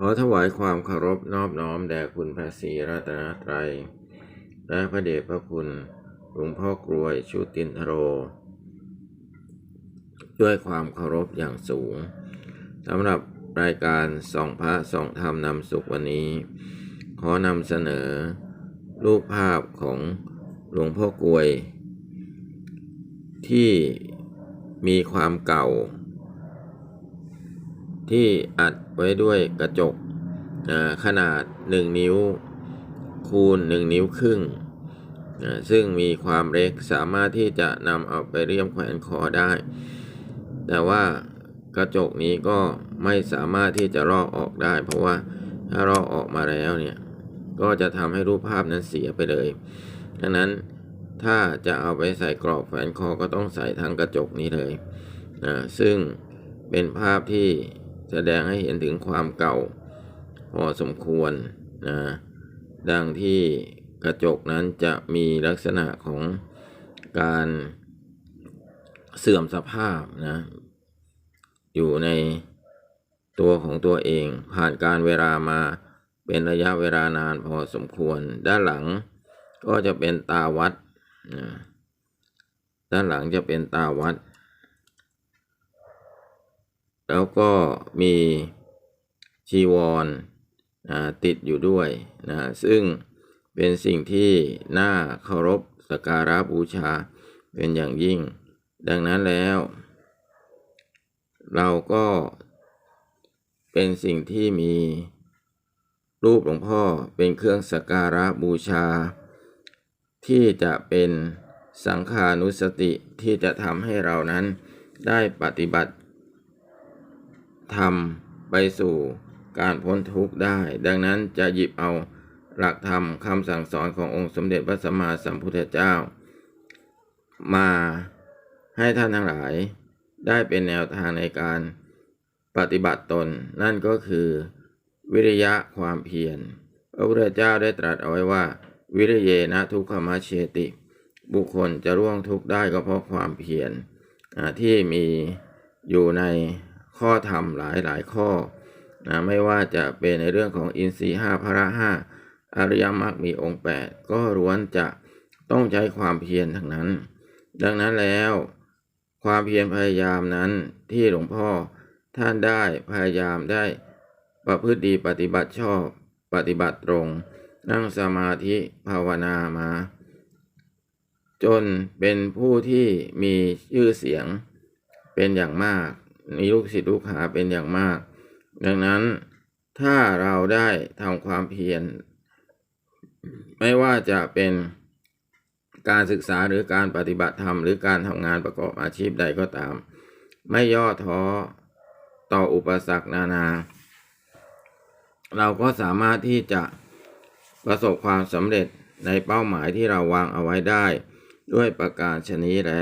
ขอถวายความเคารพนอบน้อมแด่คุณพระศรีรัตนตรัย และพระเดชพระคุณหลวงพ่อกรวยชูตินทโร ด้วยความเคารพอย่างสูงสำหรับรายการส่องพระส่องธรรมนำสุขวันนี้ ขอนำเสนอ รูปภาพของหลวงพ่อกรวย ที่มีความเก่า ที่อัดไว้ด้วยกระจกอ่าขนาด 1 นิ้วคูณ 1 นิ้วครึ่ง ซึ่งมีความเล็กสามารถที่จะนำเอาไปเรียมแขวนคอได้ แต่ว่ากระจกนี้ก็ไม่สามารถที่จะลอกออกได้ เพราะว่าถ้าลอกออกมาแล้วเนี่ย ก็จะทำให้รูปภาพนั้นเสียไปเลยดังนั้นถ้าจะเอาไปใส่กรอบแขวนคอก็ต้องใส่ทั้งกระจกนี้เลยนะซึ่งเป็นภาพที่ แสดงให้เห็นถึงความเก่าพอสมควรนะดังที่กระจกนั้นจะมีลักษณะของการเสื่อมสภาพนะอยู่ในตัวของตัวเอง ผ่านการเวลามาเป็นระยะเวลานานพอสมควร ด้านหลังก็จะเป็นตาวัดนะด้านหลังจะเป็นตาวัด แล้วก็มีชีวรนะติดอยู่ด้วยนะซึ่งเป็นสิ่งที่น่าเคารพสการะบูชาเป็นอย่างยิ่ง ดังนั้นแล้ว เราก็เป็นสิ่งที่มีรูปหลวงพ่อเป็นเครื่องสกการะบูชา ที่จะเป็นสังขานุสติที่จะทำให้เรานั้นได้ปฏิบัติ ทำไปสู่การพ้นทุกข์ได้ ดังนั้นจะหยิบเอาหลักธรรมคำสั่งสอนขององค์สมเด็จพระสัมมาสัมพุทธเจ้า มาให้ท่านทั้งหลายได้เป็นแนวทางในการปฏิบัติตน นั่นก็คือ วิริยะความเพียรพระพุทธเจ้าได้ตรัสเอาไว้ว่า วิริเยนะทุกขมาเชติ บุคคลจะร่วงทุกข์ได้ก็เพราะความเพียรที่มีอยู่ใน ข้อธรรมหลายหลายข้อนะไม่ว่าจะเป็นในเรื่องของอินทรีห้าพระห้าอริยมรรคมีองค์แปดก็ล้วนจะต้องใช้ความเพียรทั้งนั้น ดังนั้นแล้ว ความเพียรพยายามนั้นที่หลวงพ่อท่านได้พยายามได้ประพฤติดีปฏิบัติชอบปฏิบัติตรง นั่งสมาธิภาวนามา จนเป็นผู้ที่มีชื่อเสียงเป็นอย่างมาก มีลูกศิษย์ลูกหาเป็นอย่างมาก ดังนั้นถ้าเราได้ทำความเพียร ไม่ว่าจะเป็นการศึกษาหรือการปฏิบัติธรรม หรือการทำงานประกอบอาชีพใดก็ตาม ไม่ย่อท้อต่ออุปสรรคนานา เราก็สามารถที่จะประสบความสำเร็จในเป้าหมายที่เราวางเอาไว้ได้ ด้วยประการชนี้แล